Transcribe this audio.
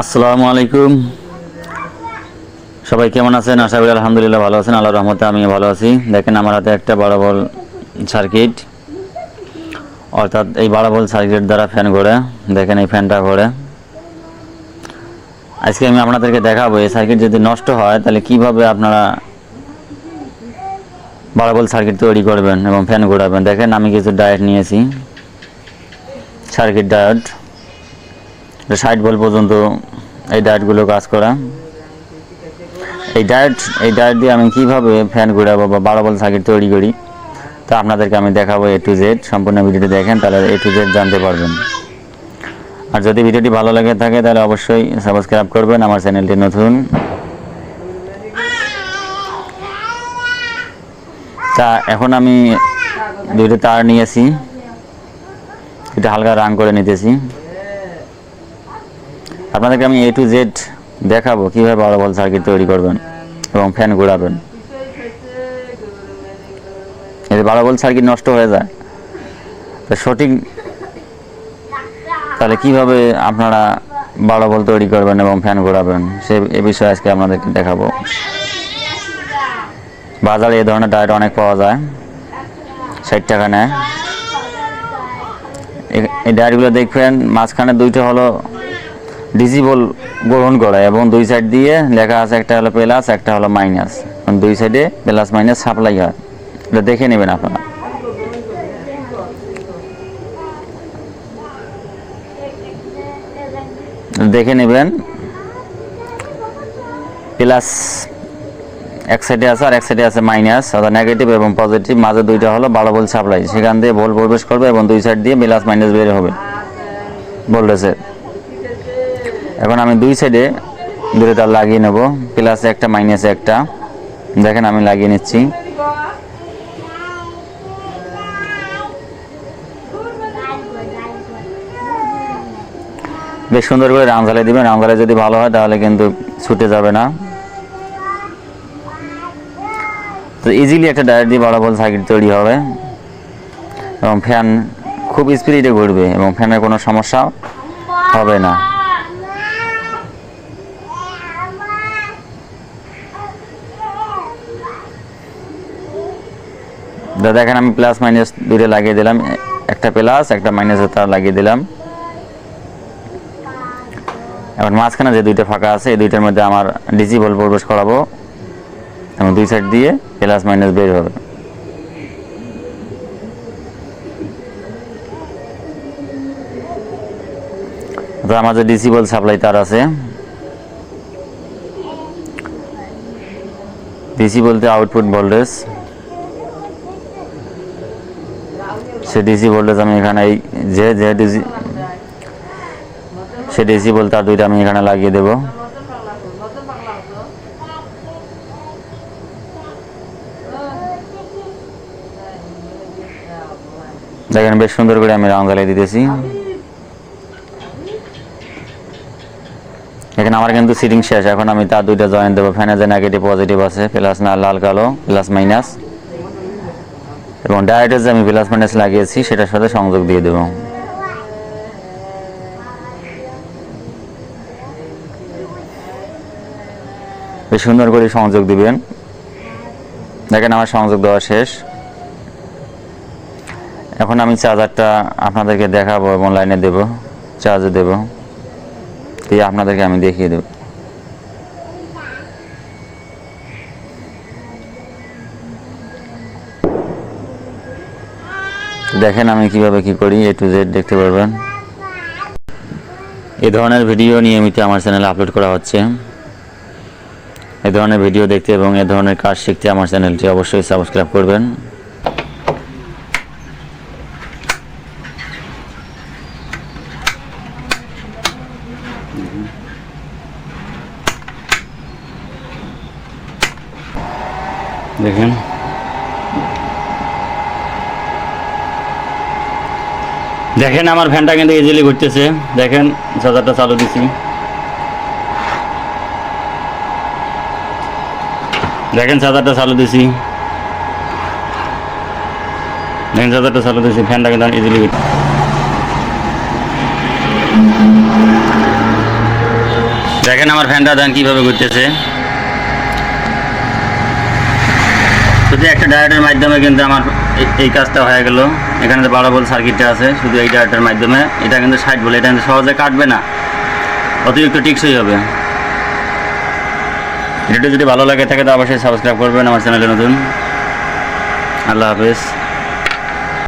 আসসালামু আলাইকুম। সবাই কেমন আছেন? আশা করি আলহামদুলিল্লাহ ভালো আছেন। আল্লাহর রহমতে আমি ভালো আছি। দেখেন আমার হাতে একটা বড় বল সার্কিট। অর্থাৎ এই বড় বল সার্কিট দ্বারা ফ্যান ঘোরে। দেখেন এই ফ্যানটা ঘোরে। আজকে আমি আপনাদেরকে দেখাবো, এই সার্কিট যদি নষ্ট হয়, তাহলে কীভাবে আপনারা বড় বল সার্কিট তৈরি করবেন এবং ফ্যান ঘোরাবেন? দেখেন আমি কিছু ডায়েট নিয়েছি। সার্কিট ডায়েট ষাট বল পর্যন্ত এই ডায়েটগুলো কাজ করা। এই ডায়েট এই ডায়েট দিয়ে আমি কীভাবে ফ্যান ঘুরাবো বা বারো বল সার্কিট তৈরি করি, তা আপনাদেরকে আমি দেখাবো এ টু জেড সম্পূর্ণ ভিডিওটি দেখেন, তাহলে এ টু জেড জানতে পারবেন। আর যদি ভিডিওটি ভালো লেগে থাকে, তাহলে অবশ্যই সাবস্ক্রাইব করবেন, আমার চ্যানেলটি নতুন। তা এখন আমি দুইটা তার নিয়েছি এটা হালকা রান করে নিতেছি। আপনাদেরকে আমি এ টু জেড দেখাবো কীভাবে বড় বল সার্কিট তৈরি করবেন এবং ফ্যান ঘোরাবেন। যদি বড় বল সার্কিট নষ্ট হয়ে যায়। তো সঠিক তাহলে কীভাবে আপনারা বড় বল তৈরি করবেন এবং ফ্যান ঘোরাবেন সে, এ বিষয়ে আজকে আপনাদেরকে দেখাবো। বাজারে এই ধরনের টায়ার অনেক পাওয়া যায়। ষাট টাকা নেয়। এই ডায়ারগুলো দেখবেন, মাঝখানে দুইটা হলো ডিজিবল গ্রহণ করা এবং দুই সাইড দিয়ে লেখা আছে, একটা হলো প্লাস একটা হলো মাইনাস দুই সাইডে প্লাস মাইনাস সাপ্লাই হয়। এটা দেখে নেবেন আপনারা। দেখে নেবেন। প্লাস এক সাইডে আছে আর এক সাইডে আছে মাইনাস অর্থাৎ নেগেটিভ এবং পজিটিভ মাঝে দুইটা হলো বারো ভোল্ট সাপ্লাই সেখান দিয়ে ভোল্ট প্রবেশ করবে এবং দুই সাইড দিয়ে প্লাস মাইনাস বের হবে। ভোল্টেজের এখন আমি দুই সাইডে দুটো তার লাগিয়ে নেব। প্লাসে একটা মাইনাসে একটা। দেখেন আমি লাগিয়ে নিচ্ছি। বেশ সুন্দর করে রাম ঝালিয়ে দিবেন। রাম ঝালিয়ে যদি ভালো হয় তাহলে কিন্তু ছুটে যাবে না। তো ইজিলি একটা ডায়েট দিয়ে বড় বল সার্কিট তৈরি হবে। এবং ফ্যান খুব স্পিডে ঘুরবে এবং ফ্যানের কোনো সমস্যা হবে না। দেখেন আমি প্লাস মাইনাস দুইটা লাগিয়ে দিলাম। একটা প্লাস একটা মাইনাসের তার লাগিয়ে দিলাম। এখন মাঝখানে যে দুইটা ফাঁকা আছে, এই দুইটার মধ্যে আমার ডিজি বল প্রবেশ করাবো। এবং দুই সাইড দিয়ে প্লাস মাইনাস বের হবে। আমার যে ডিসি বল সাপ্লাই তার আছে। ডিসি বলতে আউটপুট ভোল্টেজ সে ডিসি আমি এখানে এই যে যে ডিসি সে ডিসি বল তার দুইটা আমি এখানে লাগিয়ে দেবো। দেখেন, বেশ সুন্দর করে আমি রং জ্বালিয়ে দিতেছি। এখানে আমার কিন্তু সিটিং শেষ। এখন আমি তার দুইটা জয়েন দেবো। ফ্যানে যে নেগেটিভ পজিটিভ আছে প্লাস না লাল, কালো প্লাস মাইনাস এবং ডায়েটের যে আমি প্লাস মাইনাস লাগিয়েছি, সেটার সাথে সংযোগ দিয়ে দেবো। বেশ সুন্দর করে সংযোগ দিবেন। দেখেন আমার সংযোগ দেওয়া শেষ। এখন আমি চার্জারটা আপনাদেরকে দেখাবো এবং লাইনে দেবো, চার্জে দেব। দিয়ে আপনাদেরকে আমি দেখিয়ে দেব। দেখেন আমি কীভাবে কি করি এ টু জেড দেখতে পারবেন। এ ধরনের ভিডিও নিয়মিত আমার চ্যানেলে আপলোড করা হচ্ছে। এ ধরনের ভিডিও দেখতে এবং এ ধরনের কাজ শিখতে আমার চ্যানেলটি অবশ্যই সাবস্ক্রাইব করবেন। দেখেন। দেখেন আমার ফ্যানটা কিন্তু ইজিলি ঘুরতেছে। দেখেন চার্জারটা চালু দিছি। দেখেন চার্জারটা চালু দিছি। দেখেন চার্জারটা চালু দিছি ফ্যানটা কিন্তু ইজিলি দেখেন আমার ফ্যানটা দেন কীভাবে ঘুরতেছে। শুধু একটা ডায়োডের মাধ্যমে কিন্তু আমার এই- কাজটা হয়ে গেল। এখানে তো বারো বল সার্কিটটা আছে, শুধু এই ডাটার মাধ্যমে, এটা কিন্তু ষাট বল এটা কিন্তু সহজে কাটবে না। অতিরিক্ত টিকসই হবে। ভিডিওটি যদি ভালো লাগে থাকে, তো অবশ্যই সাবস্ক্রাইব করবেন, আমার চ্যানেলে নতুন। আল্লাহ হাফেজ।